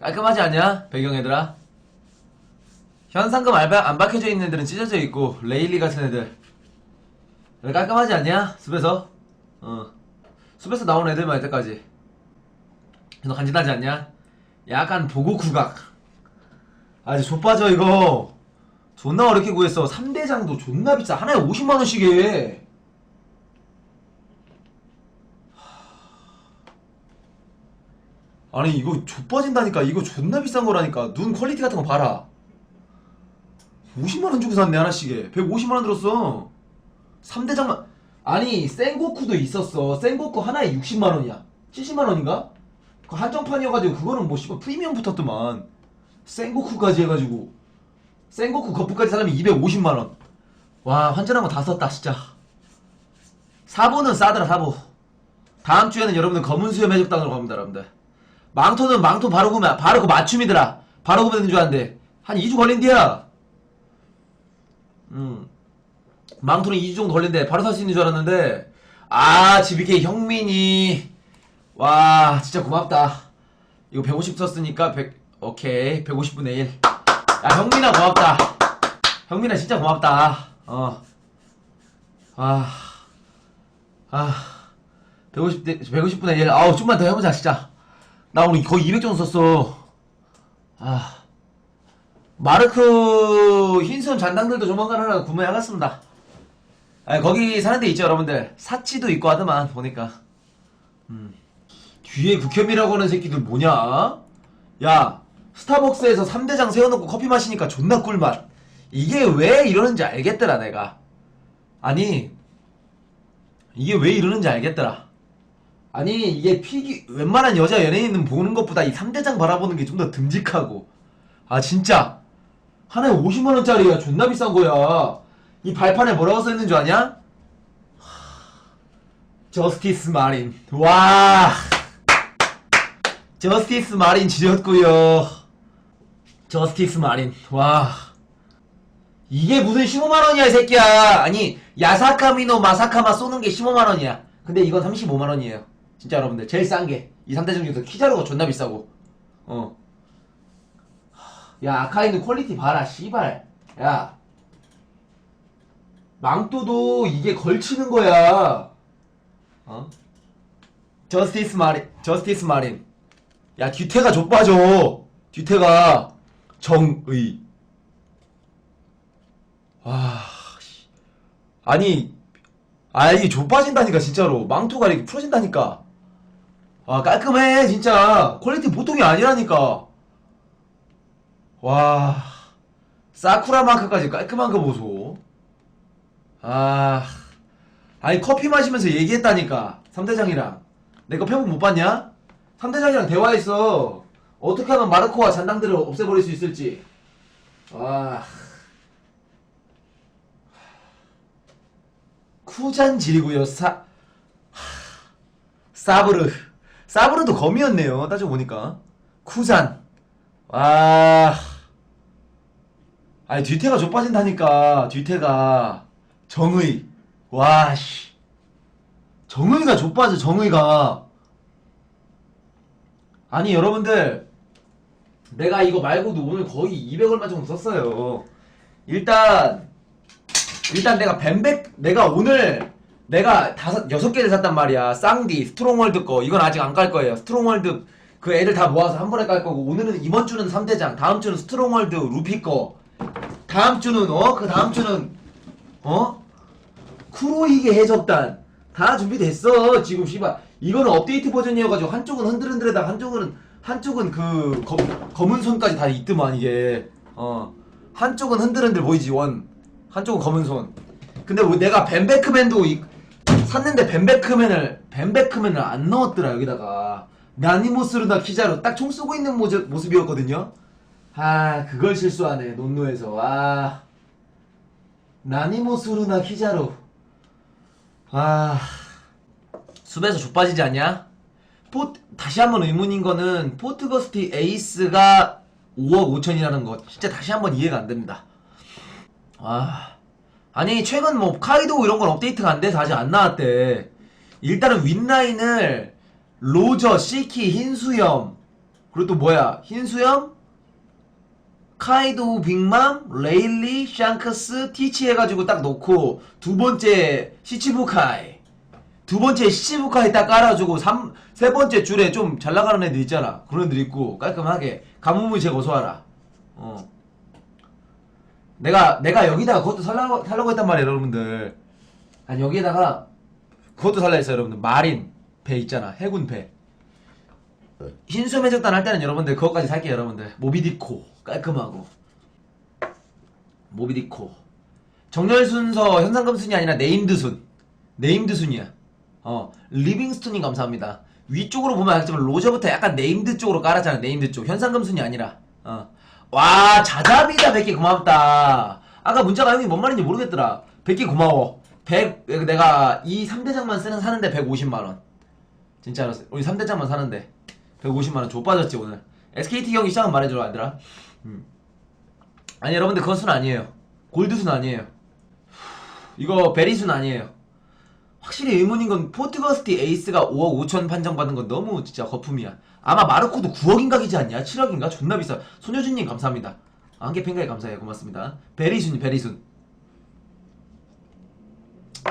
깔끔하지 않냐? 배경 얘들아? 현상금 알바, 안 밝혀져 있는 애들은 찢어져 있고 레일리 같은 애들. 깔끔하지 않냐? 숲에서? 어. 숲에서 나온 애들만 이때까지. 너 간지나지 않냐? 약간 보고 구각. 아 이제 좆빠져 이거. 존나 어렵게 구했어. 3대장도 존나 비싸. 하나에 50만원씩 해 아니 이거 좆빠진다니까. 이거 존나 비싼 거라니까. 눈 퀄리티 같은 거 봐라. 50만원 주고 샀네 하나씩에. 150만원 들었어. 3대장만. 아니 생고쿠도 있었어. 생고쿠 하나에 60만원이야. 70만원인가? 그 한정판이어가지고 그거는 뭐 씨발 프리미엄 붙었더만. 생고쿠까지 해가지고. 생고쿠 거프까지 사려면 250만원. 와 환전한 거 다 썼다 진짜. 4부는 싸더라 4부. 다음 주에는 여러분들 검은 수염 해적당으로 갑니다 여러분들 망토는 망토 바로 구매 바로 그 맞춤이더라. 바로 구매되는 줄 알았는데. 한 2주 걸린디야 음. 망토는 2주 정도 걸린대. 바로 살 수 있는 줄 알았는데. 아 GBK 형민이. 와 진짜 고맙다. 이거 150 썼으니까 100 오케이. 150분의 1 야 형민아 고맙다. 형민아 진짜 고맙다. 어. 아, 아, 150, 150분의 1. 아우, 좀만 더 해보자, 진짜. 나 오늘 거의 200 정도 썼어. 아. 마르크 흰수염 잔당들도 조만간 하나 구매하겠습니다. 아, 거기 사는 데 있죠, 여러분들. 사치도 있고 하더만, 보니까. 음. 뒤에 국혐이라고 하는 새끼들 뭐냐? 야, 스타벅스에서 3대장 세워놓고 커피 마시니까 존나 꿀맛. 이게 왜 이러는지 알겠더라, 내가. 아니, 이게 왜 이러는지 알겠더라. 아니, 이게 피기, 웬만한 여자 연예인은 보는 것보다 이 3대장 바라보는 게 좀 더 듬직하고. 아, 진짜. 하나에 50만원짜리야. 존나 비싼 거야. 이 발판에 뭐라고 써있는 줄 아냐? 저스티스 마린. 와. 저스티스 마린 지렸구요. 저스티스 마린. 와. 이게 무슨 15만원이야, 이 새끼야. 아니, 야사카미노 마사카마 쏘는 게 15만원이야. 근데 이건 35만원이에요. 진짜 여러분들. 제일 싼 게. 이 3대 중에서 키자루가 존나 비싸고. 어. 야, 아카이는 퀄리티 봐라, 씨발. 야. 망토도 이게 걸치는 거야. 어? 저스티스 마린, 저스티스 마린. 야, 뒤태가 좆빠져. 뒤태가 정의. 와, 씨. 아니, 아, 이게 좆빠진다니까, 진짜로. 망토가 이렇게 풀어진다니까. 와, 깔끔해, 진짜. 퀄리티 보통이 아니라니까. 와, 사쿠라 마크까지 깔끔한 거 보소. 아, 아니, 커피 마시면서 얘기했다니까. 3대장이랑. 내거 평분 못 봤냐? 3대장이랑 대화했어. 어떻게 하면 마르코와 잔당들을 없애버릴 수 있을지. 와. 쿠잔질이고요. 사 하, 사브르. 사브르도 검이었네요. 따져 보니까. 쿠잔. 와. 아니 뒤태가 좁아진다니까. 뒤태가 정의. 와 씨. 정의가 좁아져. 정의가. 아니 여러분들 내가 이거 말고도 오늘 거의 200얼마 정도 썼어요. 일단 일단 내가 뱀백 내가 오늘 내가 다섯 여섯 개를 샀단 말이야. 쌍디, 스트롱월드 거. 이건 아직 안 깔 거예요. 스트롱월드 그 애들 다 모아서 한 번에 깔 거고 오늘은 이번 주는 3대장, 다음 주는 스트롱월드 루피 거, 다음 주는 어? 그 다음 주는 어? 쿠로이게 해적단. 다 준비됐어 지금 씨발. 이거는 업데이트 버전이어 가지고 한쪽은 흔들흔들에다 한쪽은 한쪽은 그 검, 검은 손까지 다 있더만 이게. 어. 한쪽은 흔들흔들 보이지 원. 한쪽은 검은 손. 근데 뭐 내가 벤베크맨도 이- 샀는데 벤베크맨을 벤베크맨을 안 넣었더라 여기다가. 나니모스루나 키자로 딱 총 쏘고 있는 모습, 모습이었거든요. 아 그걸 실수하네 논노에서. 아. 나니모스루나 키자로. 아. 숲에서 좁아지지 않냐? 포 다시 한번 의문인 거는 포트거스티 에이스가 5억 5천이라는 것. 진짜 다시 한번 이해가 안 됩니다. 아 아니 최근 뭐 카이도 이런 건 업데이트가 안 돼서 아직 안 나왔대. 일단은 윗라인을 로저, 시키, 흰수염. 그리고 또 뭐야? 흰수염? 카이도 빅맘 레일리 샹크스 티치 해가지고 딱 놓고 두 번째 시치부카이. 두 번째 시치부카이 딱 깔아주고 삼, 세 번째 줄에 좀 잘 나가는 애들 있잖아. 그런 애들 있고 깔끔하게. 가뭄을 제거 소하라. 어 내가 내가 여기다가 그것도 살라고, 살라고 했단 말이에요 여러분들. 아니 여기에다가 그것도 살라 했어요 여러분들. 마린 배 있잖아 해군 배. 흰수염 해적단 할 때는 여러분들 그것까지 살게요 여러분들. 모비디코 깔끔하고. 모비디코. 정렬 순서 현상금 순이 아니라 네임드 순. 네임드 순이야. 어 리빙스톤님 감사합니다. 위쪽으로 보면 알겠지만 로저부터 약간 네임드 쪽으로 깔았잖아 네임드 쪽. 현상금 순이 아니라. 어 와 자자비다 100개 고맙다. 아까 문자가 형이 뭔 말인지 모르겠더라. 100개 고마워. 100 내가 이 3대장만 쓰는 사는데 150만원. 진짜로 우리 3대장만 사는데 150만원 좆빠졌지 오늘. SKT 경기 시작은 말해주라 얘들아. 음. 아니 여러분들 그건 순 아니에요. 골드 순 아니에요. 이거 베리 순 아니에요 확실히 의문인 건 포트거스티 에이스가 5억 5천 판정받은 건 너무 진짜 거품이야. 아마 마르코도 9억인가 기지 않냐? 7억인가? 존나 비싸. 손효준님 감사합니다. 아, 한개 핑가에 감사해요. 고맙습니다. 베리순 베리순.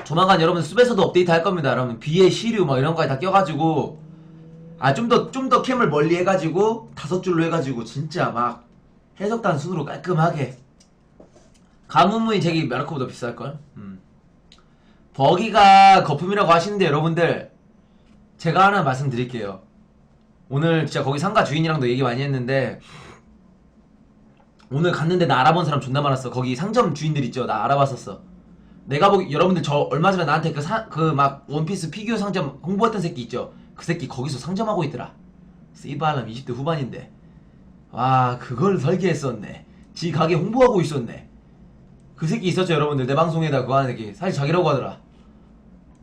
조만간 여러분 숲에서도 업데이트 할 겁니다. 여러분 비의 시류 막 이런 거에 다 껴가지고. 아 좀 더 좀 더 캠을 멀리 해가지고 다섯 줄로 해가지고 진짜 막 해석단 순으로 깔끔하게. 가뭄의 잭이 메라코보다 비쌀걸? 음. 버기가 거품이라고 하시는데 여러분들 제가 하나 말씀드릴게요. 오늘 진짜 거기 상가 주인이랑도 얘기 많이 했는데 오늘 갔는데 나 알아본 사람 존나 많았어. 거기 상점 주인들 있죠? 나 알아봤었어. 내가 보기 여러분들 저 얼마 전에 나한테 그그막 원피스 피규어 상점 홍보했던 새끼 있죠? 그 새끼 거기서 상점하고 있더라. 씨발람 20대 후반인데. 와 그걸 설계했었네. 지 가게 홍보하고 있었네. 그 새끼 있었죠 여러분들? 내 방송에다 그거 하는 새끼. 사실 자기라고 하더라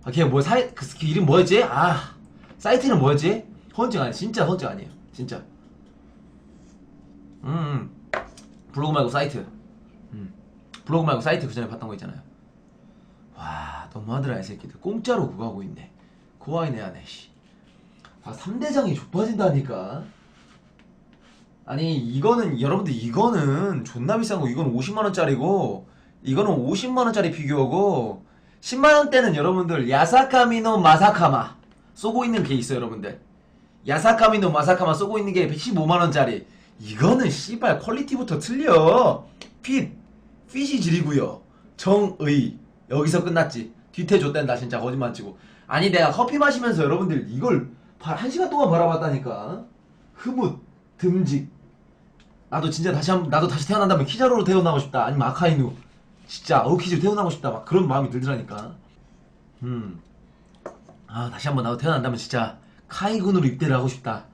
아 걔 뭐 사이 그 새끼 이름 뭐였지? 아 사이트는 뭐였지? 헌증 아니 진짜 헌증 아니에요. 진짜. 음, 음. 블로그 말고 사이트. 음. 블로그 말고 사이트 그 전에 봤던 거 있잖아요. 와 너무하더라 이 새끼들. 공짜로 그거 하고 있네. 고아이 내 안에 씨. 아 3대장이 좁아진다니까. 아니 이거는 여러분들 이거는 존나 비싼 거. 이건 50만원짜리고 이거는 50만원짜리 피규어고 10만원대는 여러분들 야사카미노 마사카마 쏘고 있는 게 있어요 여러분들. 야사카미노 마사카마 쏘고 있는 게 115만원짜리. 이거는 씨발 퀄리티부터 틀려. 핏 핏이 지리고요. 정의. 여기서 끝났지. 뒤태 줬댄다 진짜. 거짓말 치고. 아니 내가 커피 마시면서 여러분들 이걸 바- 한 시간 동안 바라봤다니까. 흐뭇 듬직. 나도 진짜 다시 한 나도 다시 태어난다면 키자로로 태어나고 싶다. 아니면 아카이누 진짜 어우키즈로 태어나고 싶다. 막 그런 마음이 들더라니까. 음 아 다시 한번 나도 태어난다면 진짜 카이군으로 입대를 하고 싶다.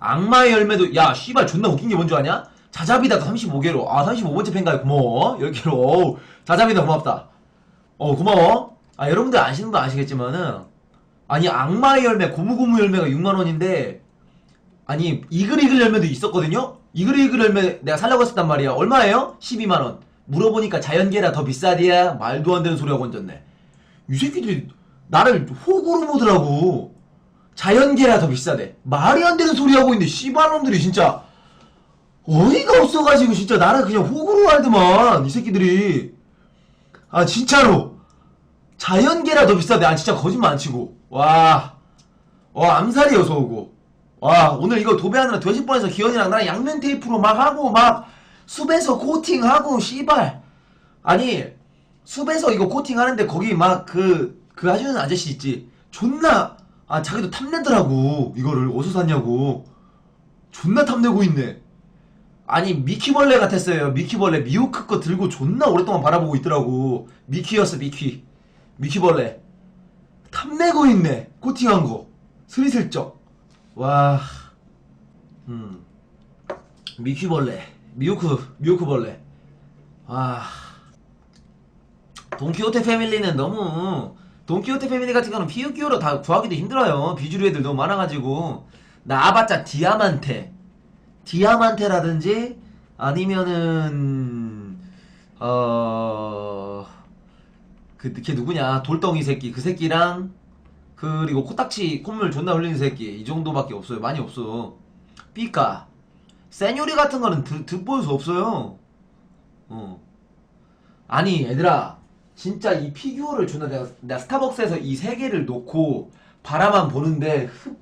악마의 열매도 야 씨발 존나 웃긴 게 뭔 줄 아냐? 자자비다가 35개로. 아 35번째 팬가요. 고마워. 10개로. 어우 자자비다 고맙다. 어 고마워. 아 여러분들 아시는 분 아시겠지만은 아니 악마의 열매 고무고무 열매가 6만원인데 아니 이글이글 열매도 있었거든요? 이글이글 열매 내가 살려고 했었단 말이야. 얼마예요? 12만원 물어보니까 자연계라 더 비싸디야? 말도 안 되는 소리하고 얹었네. 이 새끼들이 나를 호구로 보더라고. 자연계라 더 비싸대. 말이 안 되는 소리 하고 있는데 씨발놈들이 진짜. 어이가 없어가지고 진짜 나를 그냥 호구로 알더만 이 새끼들이. 아 진짜로. 자연계라 더 비싸대. 아 진짜 거짓말 안 치고. 와, 와 암살이 어서 오고. 와 오늘 이거 도배하느라 돼지 뻔해서 기현이랑 나랑 양면 테이프로 막 하고 막 숲에서 코팅하고 씨발. 아니 숲에서 이거 코팅하는데 거기 막그그 하시는 아저씨 있지? 존나 아 자기도 탐내더라고. 이거를 어디서 샀냐고. 존나 탐내고 있네. 아니 미키벌레 같았어요. 미키벌레 미우크 거 들고 존나 오랫동안 바라보고 있더라고. 미키였어 미키. 미키벌레. 탐내고 있네 코팅한 거. 스리슬쩍. 와 음. 미키벌레 미우크 미우크 벌레. 와 돈키호테 패밀리는 너무 돈키호테 패밀리 같은 경우는 피규어로 다 구하기도 힘들어요. 비주류 애들 너무 많아가지고. 나아봤자 디아만테. 디아만테라든지 아니면은 어... 그, 걔 누구냐? 돌덩이 새끼. 그 새끼랑 그리고 코딱지 콧물 존나 흘리는 새끼. 이 정도밖에 없어요. 많이 없어. 삐까 세뇨리 같은 거는 드, 득볼 수 없어요. 어. 아니 얘들아. 진짜 이 피규어를 존나 내가, 내가 스타벅스에서 이 세 개를 놓고 바라만 보는데 흐,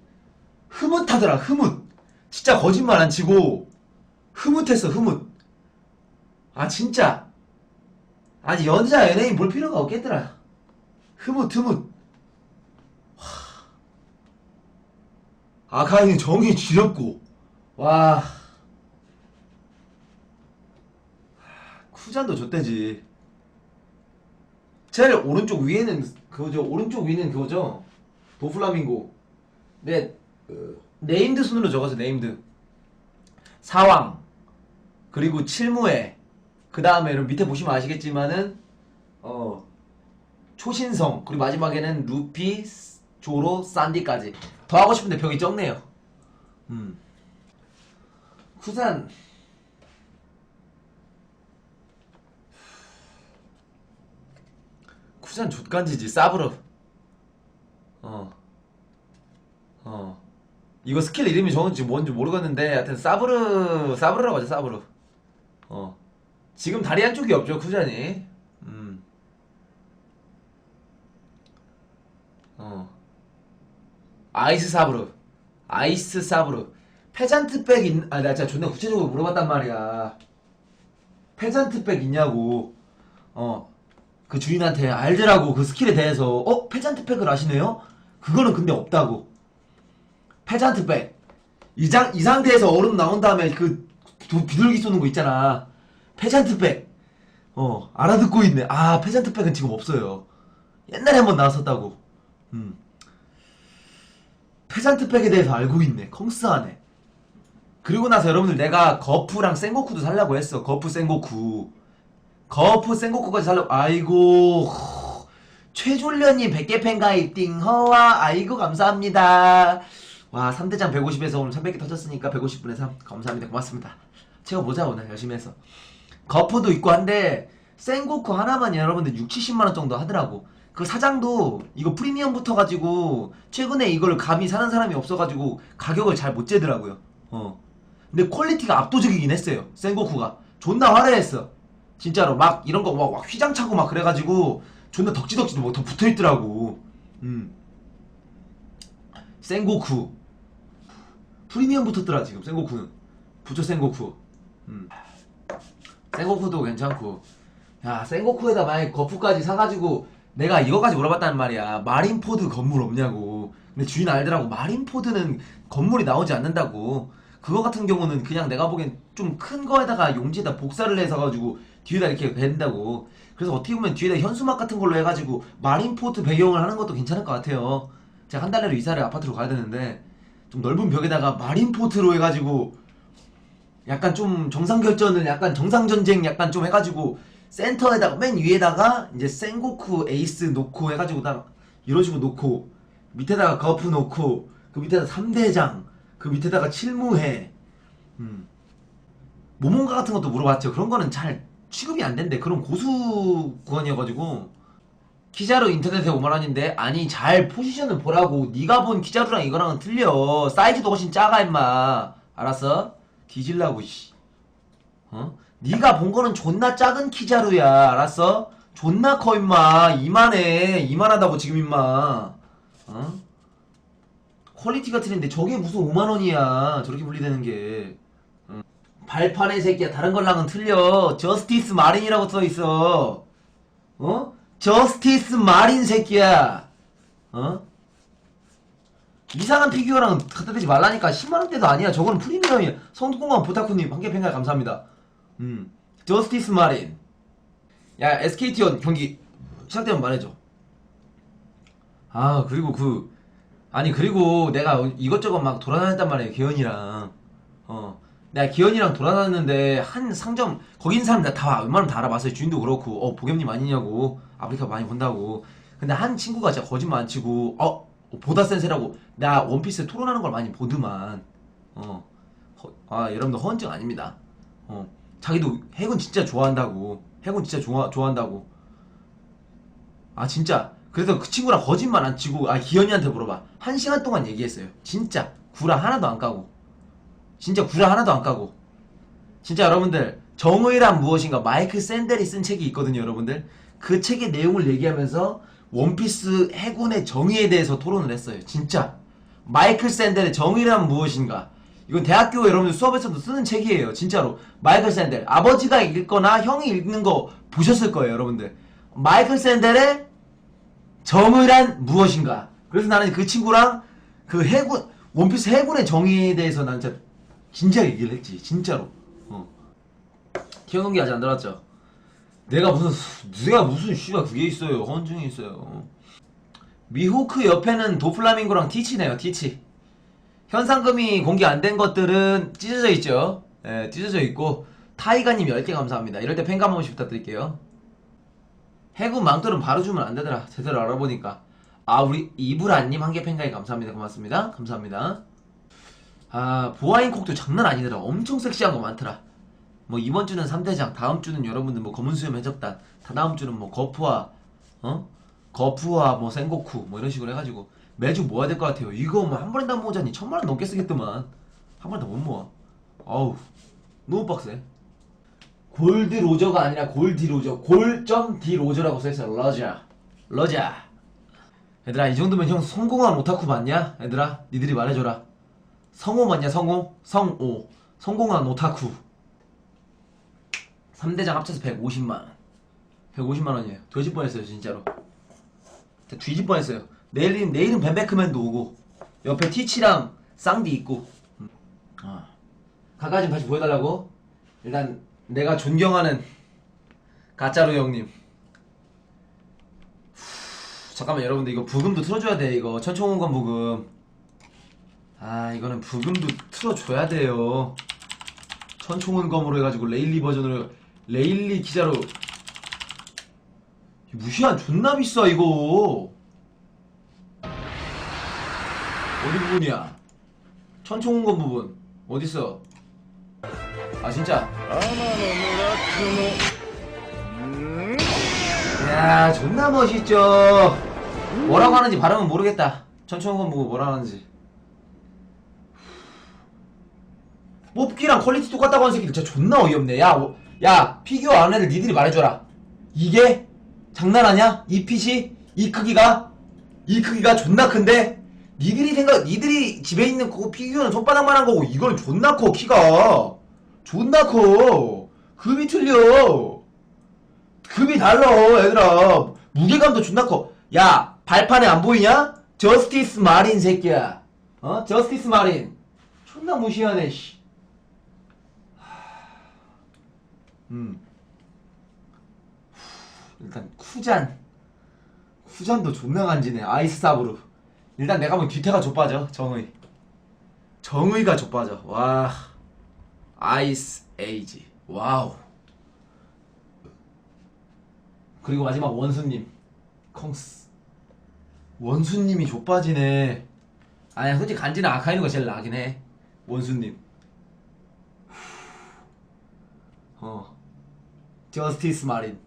흐뭇하더라 흐뭇. 진짜 거짓말 안 치고 흐뭇했어 흐뭇. 아 진짜. 아니 여자 연예인 볼 필요가 없겠더라. 흐뭇 흐뭇. 아카이는 정이 지렸고. 와 쿠잔도 줬대지. 제일 오른쪽 위에는 그거죠. 오른쪽 위는 그거죠. 도플라밍고. 네 네임드 순으로 적어서 네임드. 사왕 그리고 칠무에 그 다음에 밑에 보시면 아시겠지만은 어 초신성 그리고 마지막에는 루피 조로 산디까지. 더 하고 싶은데 벽이 적네요. 음. 쿠산 쿠산 족간지지 싸브르 어. 어. 이거 스킬 이름이 정은지 뭔지 모르겠는데 하여튼 사브르 사브르라고 하죠 사브르. 어. 지금 다리 한쪽이 없죠 쿠잔이. 음. 어. 아이스 사브르. 아이스 사브르. 페잔트백 있.. 아 내가 진짜 존나 구체적으로 물어봤단 말이야. 페잔트백 있냐고. 어 그 주인한테 알더라고 그 스킬에 대해서. 어? 페잔트 백을 아시네요? 그거는 근데 없다고. 페잔트 백. 이장 이 상태에서 얼음 나온 다음에 그 두- 비둘기 쏘는 거 있잖아. 페잔트 백. 어 알아듣고 있네. 아 페잔트 백은 지금 없어요. 옛날에 한번 나왔었다고. 음. 페잔트 백에 대해서 알고 있네. 컹스 안에. 그리고 나서 여러분들 내가 거푸랑 생고쿠도 살려고 했어. 거푸 생고쿠 거푸 생고쿠까지 살려고 아이고. 최졸련님 100개 팬 가입 띵 허와 아이고 감사합니다. 와 3대장 150에서 오늘 300개 터졌으니까 150분에 3 감사합니다. 고맙습니다. 채워보자 오늘 열심히 해서. 거푸도 있고 한데 생고쿠 하나만 여러분들 6, 70만원 정도 하더라고. 그 사장도 이거 프리미엄 붙어가지고 최근에 이걸 감히 사는 사람이 없어가지고 가격을 잘 못 재더라고요. 어. 근데 퀄리티가 압도적이긴 했어요. 생고쿠가. 존나 화려했어 진짜로 막 이런 거 막 휘장 차고 막 그래가지고 존나 덕지덕지도 뭐더 붙어있더라고. 음. 생고쿠. 프리미엄 붙었더라 지금 생고쿠는 부처 생고쿠. 음. 생고쿠도 괜찮고. 야 생고쿠에다 만약 거푸까지 사가지고 내가 이거까지 물어봤단 말이야. 마린포드 건물 없냐고. 근데 주인 알더라고. 마린포드는 건물이 나오지 않는다고. 그거 같은 경우는 그냥 내가 보기엔 좀 큰 거에다가 용지에다 복사를 해서 가지고 뒤에다 이렇게 벤다고. 그래서 어떻게 보면 뒤에다 현수막 같은 걸로 해가지고 마린포드 배경을 하는 것도 괜찮을 것 같아요. 제가 한 달 내로 이사를 아파트로 가야 되는데 좀 넓은 벽에다가 마린포트로 해가지고 약간 좀 정상결전을 약간 정상전쟁 약간 좀 해가지고 센터에다가 맨 위에다가 이제 센고쿠 에이스 놓고 해가지고 딱 이런 식으로 놓고 밑에다가 거프 놓고 그 밑에다 3대장 그 밑에다가 칠무해 음. 모mon가 같은 것도 물어봤죠. 그런 거는 잘 취급이 안 된대 그런 고수 구간이어가지고 키자루 인터넷에 5만 원인데 아니 잘 포지션을 보라고 네가 본 키자루랑 이거랑은 틀려 사이즈도 훨씬 작아 임마 알았어? 뒤질라고 씨 어? 네가 본 거는 존나 작은 키자루야 알았어? 존나 커 임마 이만해 이만하다고 지금 임마 어? 퀄리티가 틀린데 저게 무슨 5만 원이야 저렇게 분리되는 게 어? 발판의 새끼야. 다른 걸랑은 틀려. 저스티스 마린이라고 써있어. 어? 저스티스 마린 새끼야. 어? 이상한 피규어랑 갖다 대지 말라니까. 10만원대도 아니야. 저거는 프리미엄이야. 성공한 보타쿠님 한개 팽가 감사합니다. 음. 저스티스 마린. 야 SKT원 경기 시작되면 말해줘. 아 그리고 그 아니 그리고 내가 이것저것 막 돌아다녔단 말이야 기현이랑. 어 내가 기현이랑 돌아다녔는데 한 상점 거기 있는 사람들 다 웬만하면 다 알아봤어요. 주인도 그렇고. 어 보겸님 아니냐고. 아프리카 많이 본다고. 근데 한 친구가 진짜 거짓말 안 치고 어 보다 센세라고. 나 원피스 토론하는 걸 많이 보드만. 어. 아 여러분들 허언증 아닙니다. 어. 자기도 해군 진짜 좋아한다고. 해군 진짜 좋아 좋아한다고. 아 진짜. 그래서 그 친구랑 거짓말 안 치고 아 기현이한테 물어봐. 한 시간 동안 얘기했어요. 진짜. 구라 하나도 안 까고 진짜 구라 하나도 안 까고. 진짜 여러분들 정의란 무엇인가? 마이클 샌델이 쓴 책이 있거든요 여러분들. 그 책의 내용을 얘기하면서 원피스 해군의 정의에 대해서 토론을 했어요. 진짜. 마이클 샌델의 정의란 무엇인가? 이건 대학교 여러분들 수업에서도 쓰는 책이에요 진짜로. 마이클 샌델 아버지가 읽거나 형이 읽는 거 보셨을 거예요 여러분들. 마이클 샌델의 정의란 무엇인가? 그래서 나는 그 친구랑 그 해군 원피스 해군의 정의에 대해서 난 진짜 진지하게 얘기를 했지 진짜로. 어. 튀어넘기 아직 안 들어왔죠? 내가 무슨 내가 무슨 씨가 그게 있어요. 헌증이 있어요. 미호크 옆에는 도플라밍고랑 티치네요 티치. 현상금이 공개 안 된 것들은 찢어져 있죠. 예 찢어져 있고. 타이가님 10개 감사합니다. 이럴 때 팬감 한 번씩 부탁드릴게요. 해군 망토는 바로 주면 안 되더라. 제대로 알아보니까. 아 우리 이브라님 한 개 팬가이 감사합니다. 고맙습니다. 감사합니다 아 보아인콕도 장난 아니더라. 엄청 섹시한 거 많더라. 뭐 이번 주는 3대장 다음 주는 여러분들 뭐 검은 수염 해적단 다 다음 주는 뭐 거푸와 어? 거푸와 뭐 생고쿠 뭐 이런 식으로 해가지고 매주 모아야 될 것 같아요. 이거 뭐 한 번에 다 모으자니 천만 원 넘게 쓰겠더만. 한 번에 다 못 모아. 아우 너무 빡세. 골드 로저가 아니라 골디 로저 골점 디 로저라고 써있어요. 러자 러자 얘들아 이 정도면 형 성공한 오타쿠 맞냐? 얘들아 니들이 말해줘라 성호 맞냐 성호? 성오 성공한 오타쿠. 3대장 합쳐서 150만원 150만원이에요. 뒤질 뻔했어요 진짜로. 진짜 뒤질 뻔했어요. 내일은 내일은 벤베크맨도 오고 옆에 티치랑 쌍디 있고. 음. 아. 가까 좀 다시 보여달라고? 일단 내가 존경하는 가짜로 형님. 잠깐만 여러분들 이거 부금도 틀어줘야 돼 이거. 천총원건 부금 아 이거는 부금도 틀어줘야 돼요. 천총은검으로 해가지고 레일리 버전으로 레일리 기자로. 무시한 존나 비싸 이거. 어디 부분이야? 천총은검 부분. 어딨어? 아 진짜? 야 존나 멋있죠? 뭐라고 하는지 발음은 모르겠다. 천총은검 보고 뭐라 하는지. 뽑기랑 퀄리티 똑같다고 하는 새끼들 진짜 존나 어이없네 야, 어, 야 피규어 아는 애들 니들이 말해줘라 이게 장난하냐? 이 핏이? 이 크기가? 이 크기가 존나 큰데? 니들이 생각 니들이 집에 있는 그 피규어는 손바닥만 한 거고 이거는 존나 커 키가 존나 커 급이 틀려 급이 달라 얘들아 무게감도 존나 커 야 발판에 안 보이냐? 저스티스 마린 새끼야 어? 저스티스 마린 존나 무시하네 씨 음. 일단 쿠잔. 쿠잔도 존나 간지네 아이스 사브루. 일단 내가 보면 뒤태가 좆빠져 정의. 정의가 좆빠져. 와. 아이스 에이지. 와우. 그리고 마지막 원수님. 콩스. 원수님이 좆빠지네. 아니 솔직히 간지는 아카이누가 제일 나긴 해. 원수님. 어 저스티스 마린.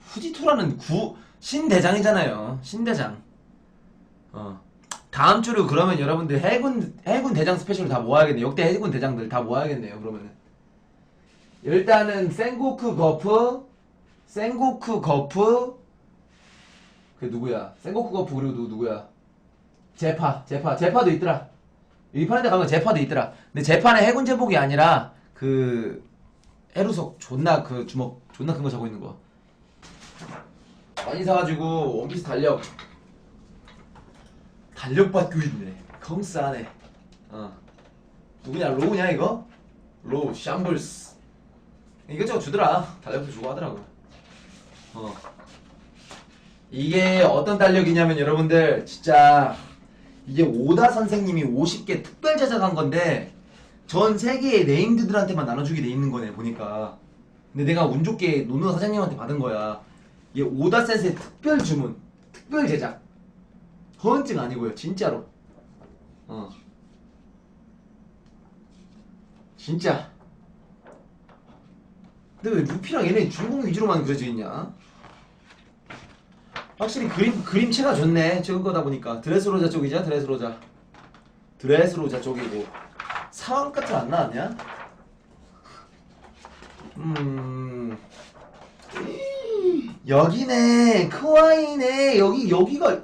후지토라는 구 신대장이잖아요. 신대장. 어. 다음 주로 그러면 여러분들 해군 해군 대장 스페셜 다 모아야겠네요. 역대 해군 대장들 다 모아야겠네요 그러면은. 일단은 생고쿠 거프 생고쿠 거프 그 누구야? 생고쿠 거프 그리고 누, 누구야? 제파 제파 제파도 있더라. 이 판에 가면 제파도 있더라. 근데 제파는 해군 제복이 아니라 그 해루석 존나 그 주먹 존나 큰 거 잡고 있는 거. 많이 사가지고 원피스 달력. 달력 받고 있네. 안에 어. 누구냐? 로우냐 이거? 로우 샴블스. 이것저것 주더라. 달력도 주고 하더라고. 어. 이게 어떤 달력이냐면 여러분들 진짜 이게 오다 선생님이 50개 특별 제작한 건데 전 세계의 네임드들한테만 나눠주게 돼 있는 거네 보니까. 근데 내가 운 좋게 노노 사장님한테 받은 거야. 이게 오다 센스의 특별 주문 특별 제작. 허언증 아니고요 진짜로. 어. 진짜. 근데 왜 루피랑 얘네 주인공 위주로만 그려져 있냐? 확실히 그림 그림체가 좋네 적은 거다 보니까. 드레스로자 쪽이죠 드레스로자. 드레스로자 쪽이고 상황 같은 안 나왔냐? 음. 여기네 크와이네 여기 여기가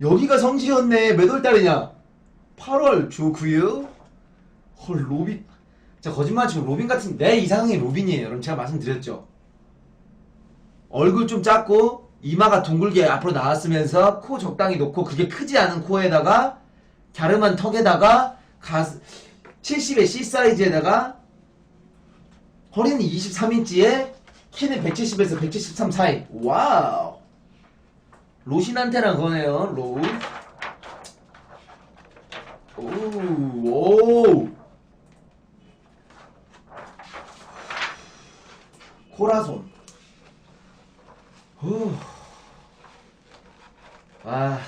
여기가 성지였네. 몇 월 달이냐? 8월 좋구요 헐 로빈 자 거짓말 치고 로빈 같은 내 이상형이 로빈이에요. 여러분 제가 말씀드렸죠. 얼굴 좀 작고 이마가 둥글게 앞으로 나왔으면서 코 적당히 놓고 그게 크지 않은 코에다가 갸름한 턱에다가 가스 70의 C 사이즈에다가 허리는 23인치에 키는 170에서 173 사이 와우 로신한테는 그거네요 로 오, 오. 코라손 후. 아.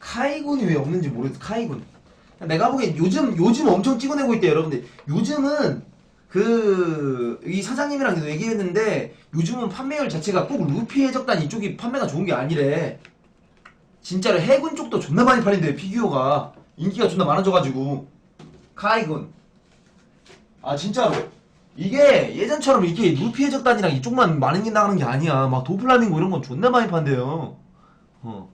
카이군이 왜 없는지 모르겠어, 카이군. 내가 보기엔 요즘, 요즘 엄청 찍어내고 있대, 여러분들. 요즘은, 그, 이 사장님이랑 얘기했는데, 요즘은 판매율 자체가 꼭 루피 해적단 이쪽이 판매가 좋은 게 아니래. 진짜로 해군 쪽도 존나 많이 팔린대, 피규어가. 인기가 존나 많아져가지고. 카이군. 아, 진짜로. 이게 예전처럼 이렇게 루피 해적단이랑 이쪽만 많이 나가는 게 아니야. 막 도플라밍고 이런 건 존나 많이 판대요. 어.